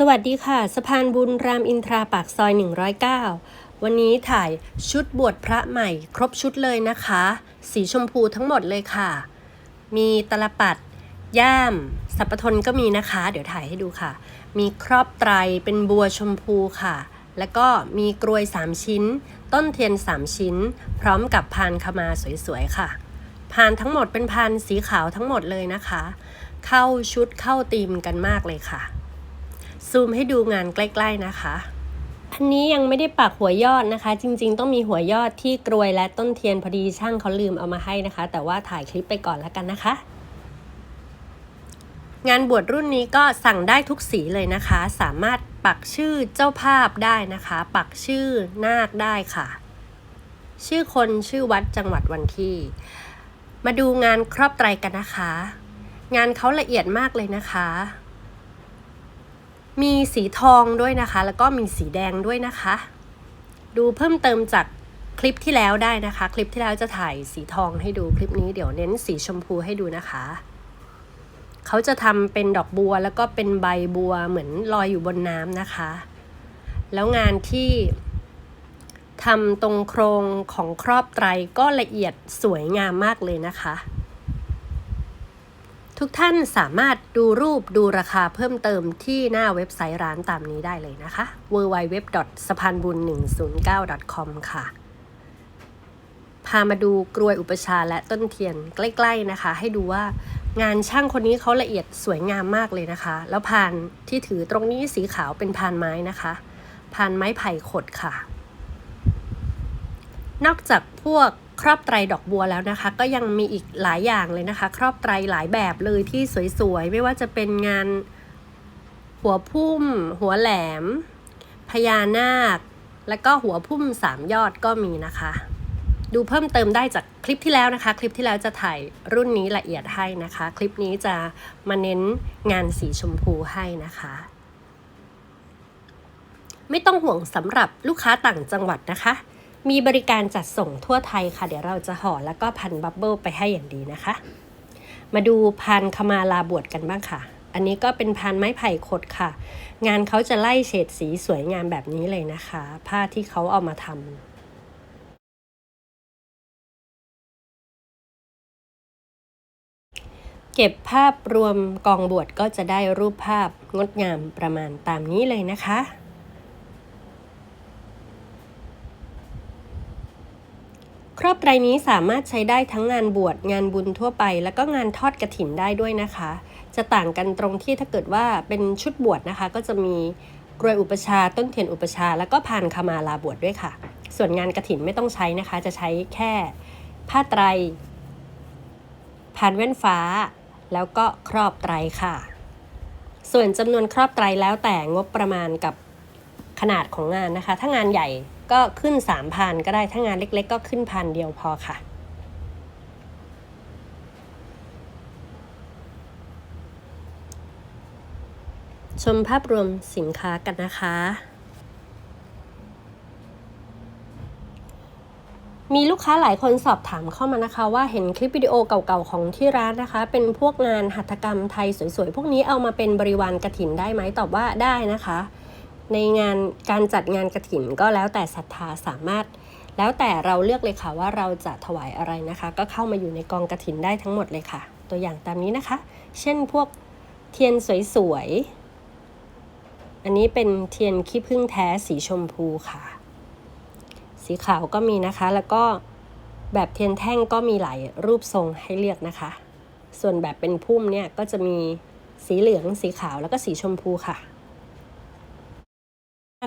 สวัสดีค่ะ สะพานบุญรามอินทราปากซอย 109 วันนี้ถ่ายชุดบวชพระใหม่ ครบชุดเลยนะคะ สีชมพูทั้งหมดเลยค่ะ มีตลปัด ย่าม สัปปทนก็มีนะคะ เดี๋ยวถ่ายให้ดูค่ะ มีครอบไตรเป็นบัวชมพูค่ะ แล้วก็มีกรวย 3 ชิ้น ต้นเทียน 3 ชิ้น พร้อมกับพานขมาสวยๆค่ะ พานทั้งหมดเป็นพานสีขาวทั้งหมดเลยนะคะ เข้าชุดเข้าธีมกันมากเลยค่ะ ซูมให้ดูงานใกล้ๆนะคะอันนี้ยังไม่ได้ปักหัวยอดนะคะ จริงๆ ต้องมีหัวยอดที่กรวยและต้นเทียนพอดีช่างเขาลืมเอามาให้นะคะ แต่ว่าถ่ายคลิปไปก่อนแล้วกันนะคะ งานบวชรุ่นนี้ก็สั่งได้ทุกสีเลยนะคะ สามารถปักชื่อเจ้าภาพได้นะคะ ปักชื่อนาคได้ค่ะ ชื่อคนชื่อวัดจังหวัดวันที่ มาดูงานครอบไตรกันนะคะ งานเขาละเอียดมากเลยนะคะ มีสีทองด้วยนะคะ แล้วก็มีสีแดงด้วยนะคะ ดูเพิ่มเติมจากคลิปที่แล้วได้นะคะ คลิปที่แล้วจะถ่ายสีทองให้ดูคลิปนี้เดี๋ยวเน้นสีชมพูให้ดูนะคะ เขาจะทำเป็นดอกบัวแล้วก็เป็นใบบัวเหมือนลอยอยู่บนน้ำนะคะ แล้วงานที่ทำตรงโครงของครอบไตรก็ละเอียดสวยงามมากเลยนะคะ ทุกท่านสามารถดูรูปดูราคาเพิ่มเติมที่หน้าเว็บไซต์ร้านตามนี้ได้เลยนะคะ www. สะพานบุญ109 com ค่ะ พามาดูกรวยอุปชาและต้นเทียนใกล้ ๆนะคะ ให้ดูว่างานช่างคนนี้เขาละเอียดสวยงามมากเลยนะคะ แล้วพานที่ถือตรงนี้สีขาวเป็นพานไม้นะคะ พานไม้ไผ่ขดค่ะ นอกจากพวก ครอบไตรดอกบัวแล้วนะคะ ก็ยังมีอีกหลายอย่างเลยนะคะ ครอบไตรหลายแบบเลยที่สวยๆ ไม่ว่าจะเป็นงาน หัวพุ่ม หัวแหลม พญานาค และก็หัวพุ่มสามยอดก็มีนะคะ ดูเพิ่มเติมได้จากคลิปที่แล้วนะคะ คลิปที่แล้วจะถ่ายรุ่นนี้ละเอียดให้นะคะ คลิปนี้จะมาเน้นงานสีชมพูให้นะคะไม่ต้องห่วงสำหรับลูกค้าต่างจังหวัดนะคะ มีบริการจัดส่งทั่วไทยค่ะ เดี๋ยวเราจะห่อแล้วก็พันบับเบิลไปให้อย่างดีนะคะ มาดูพันขมาลาบวชกันบ้างค่ะ อันนี้ก็เป็นพันไม้ไผ่ขดค่ะ งานเขาจะไล่เฉดสีสวยงามแบบนี้เลยนะคะ ผ้าที่เขาเอามาทำเก็บภาพรวมกองบวชก็จะได้รูปภาพงดงามประมาณตามนี้เลยนะคะ ครอบไตรนี้สามารถใช้ได้ทั้งงานบวชงานบุญทั่วไป แล้วก็งานทอดกระถินได้ด้วยนะคะ จะต่างกันตรงที่ถ้าเกิดว่าเป็นชุดบวชนะคะ ก็จะมีกรวยอุปชาต้นเทียนอุปชา แล้วก็พานคามาลาบวชด้วยค่ะ ส่วนงานกระถินไม่ต้องใช้นะคะ จะใช้แค่ผ้าไตรพานแว่นฟ้า แล้วก็ครอบไตรค่ะ ส่วนจำนวนครอบไตรแล้วแต่งบประมาณกับขนาดของงานนะคะ ถ้างานใหญ่ ก็ขึ้น3พันก็ได้ถ้างานเล็ก ๆ ก็ขึ้นพันเดียวพอค่ะ ชมภาพรวมสินค้ากันนะคะ มีลูกค้าหลายคนสอบถามเข้ามานะคะ ว่าเห็นคลิปวิดีโอเก่าๆของที่ร้านนะคะ เป็นพวกงานหัตถกรรมไทยสวยๆ พวกนี้เอามาเป็นบริวารกระถินได้ไหมตอบว่าได้นะคะ ในงานการจัดงานกระถิ่นก็แล้วแต่ศรัทธาสามารถ แล้วแต่เราเลือกเลยค่ะว่าเราจะถวายอะไรนะคะ ก็เข้ามาอยู่ในกองกระถินได้ทั้งหมดเลยค่ะ ตัวอย่างตามนี้นะคะ เช่นพวกเทียนสวยๆ อันนี้เป็นเทียนขี้ผึ้งแท้สีชมพูค่ะ สีขาวก็มีนะคะ แล้วก็แบบเทียนแท่งก็มีหลายรูปทรงให้เลือกนะคะ ส่วนแบบเป็นพุ่มเนี่ยก็จะมีสีเหลือง สีขาวแล้วก็สีชมพูค่ะ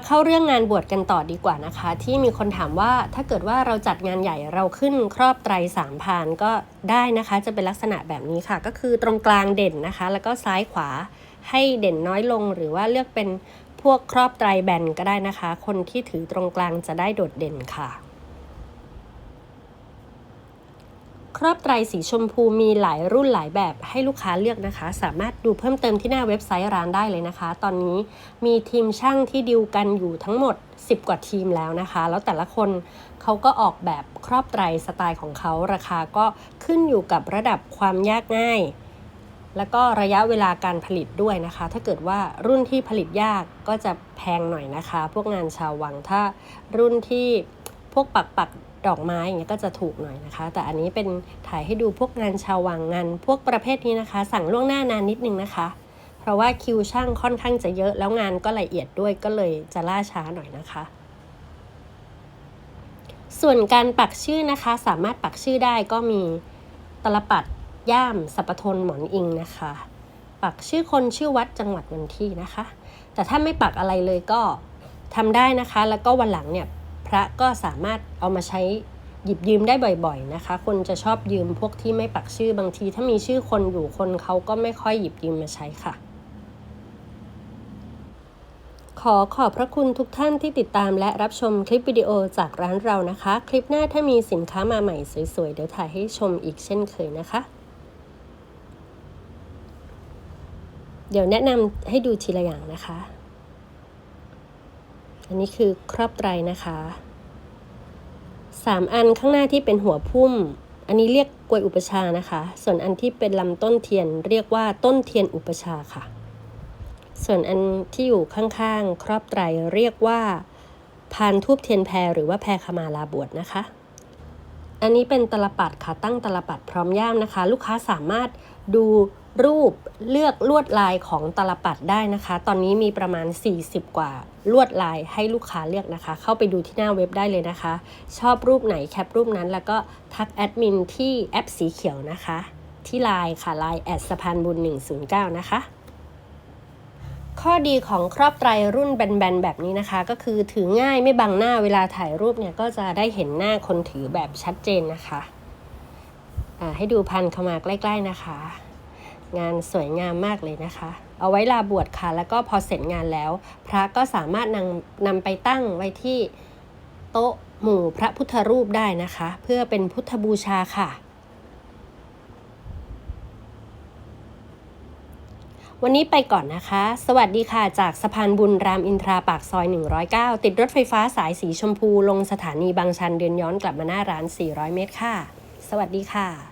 เข้าเรื่องงานบวชกันต่อดีกว่านะคะ ที่มีคนถามว่าถ้าเกิดว่าเราจัดงานใหญ่เราขึ้นครอบไตรสามพานก็ได้นะคะ จะเป็นลักษณะแบบนี้ค่ะ ก็คือตรงกลางเด่นนะคะ แล้วก็ซ้ายขวาให้เด่นน้อยลงหรือว่าเลือกเป็นพวกครอบไตรแบนก็ได้นะคะ คนที่ถือตรงกลางจะได้โดดเด่นค่ะ ครอบไตรสีชมพูมีหลายรุ่นหลายแบบให้ลูกค้าเลือกนะคะ สามารถดูเพิ่มเติมที่หน้าเว็บไซต์ร้านได้เลยนะคะ ตอนนี้มีทีมช่างที่ดิวกันอยู่ทั้งหมด 10 กว่าทีมแล้วนะคะ แล้วแต่ละคนเขาก็ออกแบบครอบไตรสไตล์ของเขาราคาก็ขึ้นอยู่กับระดับความยากง่าย แล้วก็ระยะเวลาการผลิตด้วยนะคะ ถ้าเกิดว่ารุ่นที่ผลิตยากก็จะแพงหน่อยนะคะ พวกงานชาววังถ้ารุ่นที่พวกปักปัก ดอกไม้อย่างเงี้ยก็จะถูกหน่อยนะคะ แต่อันนี้เป็นถ่ายให้ดูพวกงานชาววังงาน พวกประเภทนี้นะคะ สั่งล่วงหน้านานนิดนึงนะคะ เพราะว่าคิวช่างค่อนข้างจะเยอะแล้วงานก็ละเอียดด้วยก็เลยจะล่าช้าหน่อยนะคะ ส่วนการปักชื่อนะคะสามารถปักชื่อได้ก็มีตลปัดย่ามสัปทนหมอนอิงนะคะ ปักชื่อคนชื่อวัดจังหวัดวันที่นะคะ แต่ถ้าไม่ปักอะไรเลยก็ทำได้นะคะ แล้วก็วันหลังเนี่ย พระก็สามารถเอามาใช้หยิบยืมได้บ่อยๆนะคะ คนจะชอบยืมพวกที่ไม่ปักชื่อบางที ถ้ามีชื่อคนอยู่คนเขาก็ไม่ค่อยหยิบยืมมาใช้ค่ะ ขอขอบพระคุณทุกท่านที่ติดตามและรับชมคลิปวิดีโอจากร้านเรานะคะ คลิปหน้าถ้ามีสินค้ามาใหม่สวยๆ เดี๋ยวถ่ายให้ชมอีกเช่นเคยนะคะ เดี๋ยวแนะนำให้ดูทีละอย่างนะคะ อันนี้คือครอบไตรนะคะสามอันข้างหน้าที่เป็นหัวพุ่ม อันนี้เรียกกลวยอุปชานะคะ ส่วนอันที่เป็นลำต้นเทียนเรียกว่าต้นเทียนอุปชาค่ะ ส่วนอันที่อยู่ข้างๆ ครอบไตรเรียกว่าพานทูบเทียนแพรหรือว่าแพรขมาลาบวชนะคะ อันนี้เป็นตลปัดค่ะตั้งตลปัดพร้อมย่ามนะคะ ลูกค้าสามารถดูรูปเลือกลวดลายของตลปัดได้นะคะ ตอนนี้มีประมาณ 40 กว่าลวดลายให้ลูกค้าเลือกนะคะ เข้าไปดูที่หน้าเว็บได้เลยนะคะ ชอบรูปไหนแคปรูปนั้นแล้วก็ทักแอดมินที่แอปสีเขียวนะคะ ที่ไลน์ค่ะไลน์แอดสะพานบุญ109 นะคะ ข้อดีของครอบไตรรุ่นแบนๆแบบนี้นะคะ ก็คือถือง่ายไม่บังหน้าเวลาถ่ายรูปเนี่ยก็จะได้เห็นหน้าคนถือแบบชัดเจนนะคะให้ดูพันเข้ามาใกล้ ๆนะคะ งานสวยงามมากเลยนะคะ เอาไว้ลาบวชค่ะ แล้วก็พอเสร็จงานแล้ว พระก็สามารถนำนำไปตั้งไว้ที่โต๊ะหมู่พระพุทธรูปได้นะคะ เพื่อเป็นพุทธบูชาค่ะ วันนี้ไปก่อนนะคะ สวัสดีค่ะ จากสะพานบุญรามอินทราปากซอย 109 ติดรถไฟฟ้าสายสีชมพู ลงสถานีบางชันเดินย้อนกลับมาหน้าร้าน 400 เมตรค่ะ สวัสดีค่ะ